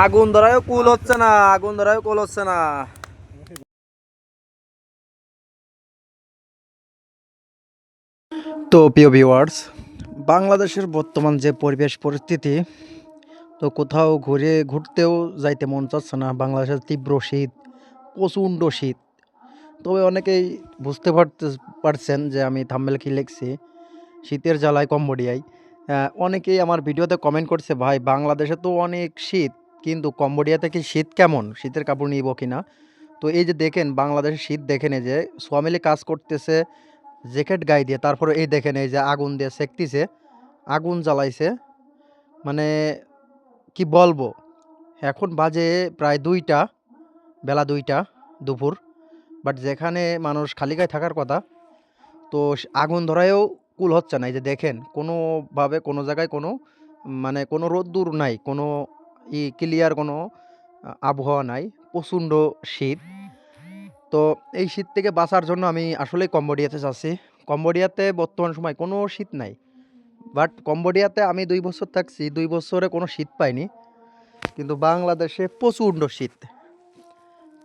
আগুন ধরায়ও কুল হচ্ছে না, আগুন ধরায়ও কুল হচ্ছে না। তো প্রিয় ভিউয়ার্স বাংলাদেশের বর্তমান যে পরিবেশ পরিস্থিতি, তো কোথাও ঘুরে ঘুরতেও যাইতে মন চাচ্ছে না। বাংলাদেশের তীব্র শীত, প্রচণ্ড শীত। তবে অনেকেই বুঝতে পারতে, পারছেন যে আমি থাম্বেল কি লিখছি, শীতের জ্বালায় কম্বোডিয়ায় অনেকেই আমার ভিডিওতে কমেন্ট করছে, ভাই, বাংলাদেশে তো অনেক শীত। কিন্তু কম্বোডিয়াতে কি শীত কেমন? শীতের কাপড় নিব কি না তো এই যে দেখেন, বাংলাদেশের শীত দেখেন যে, সোয়ামিলি কাজ করতেছে, জ্যাকেট গায়ে দিয়ে, তারপরে এই দেখেন এই যে আগুন দিয়ে সেকতিছে, আগুন জ্বালাইছে। মানে কি বলব? এখন বাজে প্রায় দুইটা, বেলা দুইটা দুপুর। বাট যেখানে মানুষ খালি গায়ে থাকার কথা, তো আগুন ধরায়ও কুল হচ্ছে না। এই যে দেখেন, কোনোভাবে কোনো জায়গায় কোনো মানে কোনো রোদ্দুর নাই, কোনো ই ক্লিয়ার কোনো আবহাওয়া নাই, প্রচণ্ড শীত। তো এই শীত থেকে বাঁচার জন্য আমি আসলেই কম্বোডিয়াতে যাচ্ছি। কম্বোডিয়াতে বর্তমান সময় কোনো শীত নাই। বাট কম্বোডিয়াতে আমি দুই বছর থাকছি, দুই বছরে কোনো শীত পাইনি। কিন্তু বাংলাদেশে প্রচণ্ড শীত।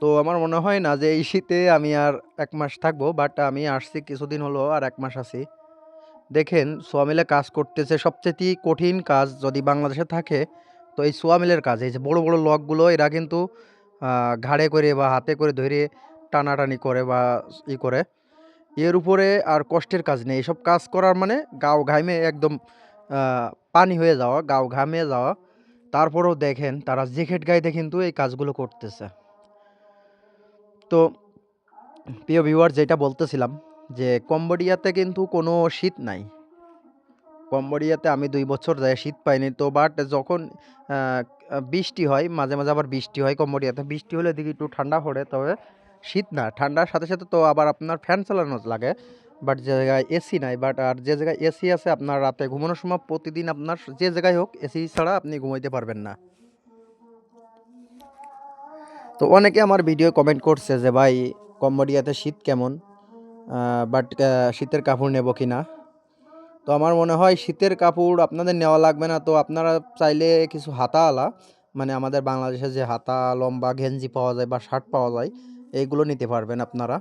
তো আমার মনে হয় না যে এই শীতে আমি আর এক মাস থাকব, বাট আমি আসছি কিছুদিন হলো আর এক মাস আছি। দেখেন সোয়ামিলে কাজ করতেছে সবচেয়ে কঠিন কাজ যদি বাংলাদেশে থাকে তো এই সোয়ামিলের কাজ, এই যে বড়ো বড়ো লকগুলো, এরা কিন্তু ঘাড়ে করে বা হাতে করে ধরে টানাটানি করে বা ই করে। এর উপরে আর কষ্টের কাজ নেই। এসব কাজ করার মানে গাও ঘামে একদম পানি হয়ে যাওয়া, গাও ঘামে যাওয়া। তারপরেও দেখেন, তারা জ্যাকেট গাইতে কিন্তু এই কাজগুলো করতেছে। তো প্রিয় ভিউয়ার যেটা বলতেছিলাম যে কম্বোডিয়াতে কিন্তু কোনো শীত নাই। কম্বোডিয়াতে আমি দুই বছর যাই, শীত পাইনি। তো বাট যখন বৃষ্টি হয়, মাঝে মাঝে আবার বৃষ্টি হয় কম্বোডিয়াতে। বৃষ্টি হলে দিকে একটু ঠান্ডা পড়ে, তবে শীত না। ঠান্ডার সাথে সাথে তো আবার আপনার ফ্যান চালানো লাগে বাট যে জায়গায় এসি নাই বাট আর যে জায়গায় এসি আছে আপনার রাতে ঘুমানোর সময় প্রতিদিন আপনার যে জায়গায় হোক এসি ছাড়া আপনি ঘুমাইতে পারবেন না। তো অনেকে আমার ভিডিও কমেন্ট করছে যে, ভাই, কম্বোডিয়াতে শীত কেমন? বাট শীতের কাপড় নেব কি না তো আমার মনে হয় শীতের কাপড় আপনাদের নেওয়া লাগবে না। তো আপনারা চাইলে কিছু হাতা আলা মানে আমাদের বাংলাদেশে যে হাতা, লম্বা, গেঞ্জি পাওয়া যায় বা শার্ট পাওয়া যায়, এইগুলো নিতে পারবেন আপনারা।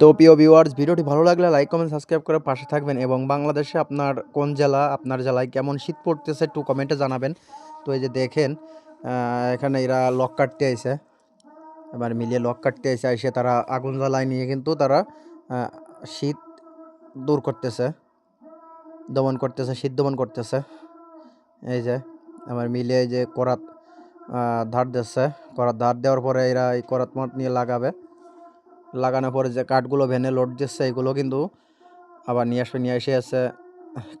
তো প্রিয় ভিউয়ার্স ভিডিওটি ভালো লাগলে লাইক কমেন্ট সাবস্ক্রাইব করে পাশে থাকবেন এবং বাংলাদেশে আপনার কোন জেলা, আপনার জেলায় কেমন শীত পড়তেছে একটু কমেন্টে জানাবেন। তো এই যে দেখেন এখানে এরা লক কাটতে আইছে। এবার মিলিয়ে লক কাটতে এসে এসে তারা আগুন জ্বালায় নিয়ে কিন্তু তারা শীত দূর করতেছে, দমন করতেছে, শীত দমন করতেছে। এই যে আমার এই যে করাত ধার দিচ্ছে। করাত ধার দেওয়ার পরে এরা এই করাত মত নিয়ে লাগাবে। লাগানোর পরে যে কাঠগুলো ভেনে লোড দিচ্ছে, এগুলো কিন্তু আবার নিয়ে আসবে, নিয়ে এসে এসে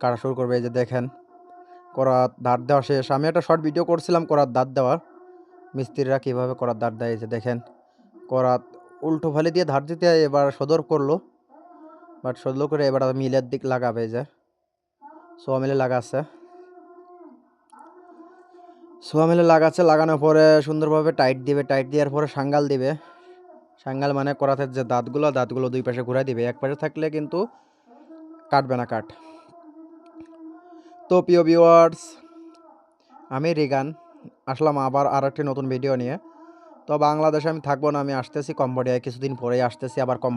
কাটা শুরু করবে। এই যে দেখেন, করাত ধার দেওয়া শেষ। আমি একটা শর্ট ভিডিও করছিলাম করাত ধার দেওয়ার। মিস্ত্রিরা কীভাবে করাত ধার দেয়, এই যে দেখেন। করাত উল্টো ফালি দিয়ে ধার দিতে এবার সদর করল বাট সদর করে এবার মিলের দিক লাগাবে যে সোয়া মিলে লাগাচ্ছে সোয়া মিলে লাগাচ্ছে লাগানোর পরে সুন্দরভাবে টাইট দিবে টাইট দেওয়ার পরে সাঙ্গাল দিবে। সাঙ্গাল মানে করাতের যে দাঁতগুলো দাঁতগুলো দুই পাশে ঘুরাই দিবে। এক পাশে থাকলে কিন্তু কাটবে না কাঠ। তো প্রিয় ভিউয়ার্স আমি রিগান, আসলাম আবার আর একটি নতুন ভিডিও নিয়ে। তো বাংলাদেশে আমি থাকব না আমি আসতেছি কম্বোডিয়ায় কিছুদিন পরেই আসতেছি আবার কম